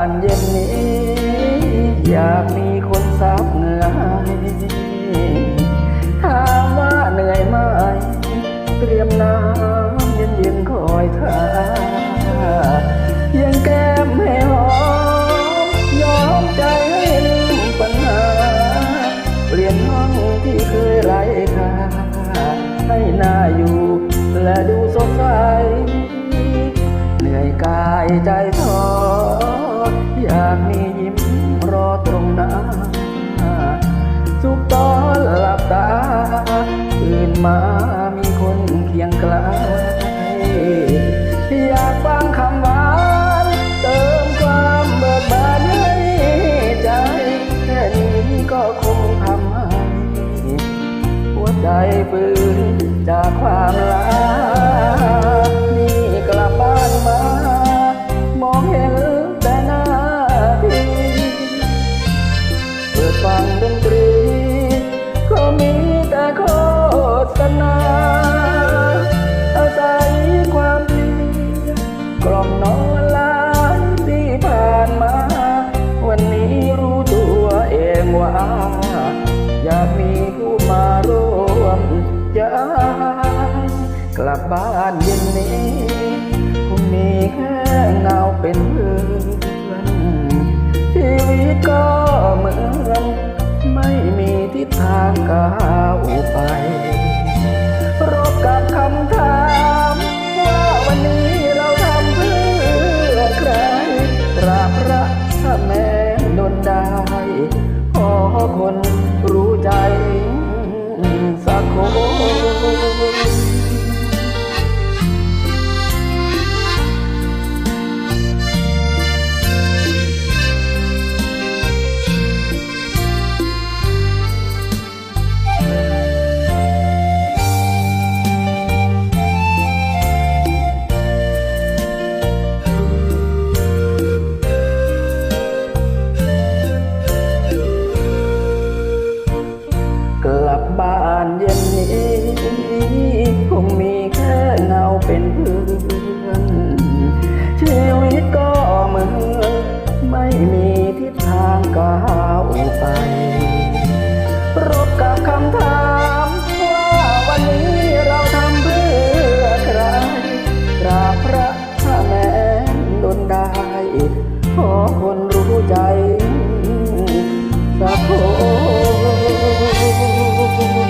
านเย็นนี้ อยากมีคนซับเหงื่อถามว่าเหนื่อยไหมเตรียมน้ำเย็นเย็นคอยทายังแก้มให้หอมยอมใจให้ลืมปัญหา เปลี่ยนห้องที่เคยไร้ค่าให้หน้าอยู่ และดูสดใสเหนื่อยกายใจท้อ มามีคนเคียงไกลอยากฟังคำหวานเติมความเบิกบานให้ใจ แค่นี้ก็คงทำให้หัวใจปืนจากความลา กลับบ้านเย็นนี้คงมีแค่เงาเป็นเพื่อนชีวิตก็เหมือนไม่มีทิศทางก้าวไป รบกับคำถามว่าวันนี้เราทำเพื่อใครตราบรักถ้าแม้นนได้ ขอคนรู้ใจสักคน กลับบ้านเย็นนี้คงมีแค่เงาเป็นเพื่อนชีวิตก็เหมือนไม่มีทิศทางก้าวไป Música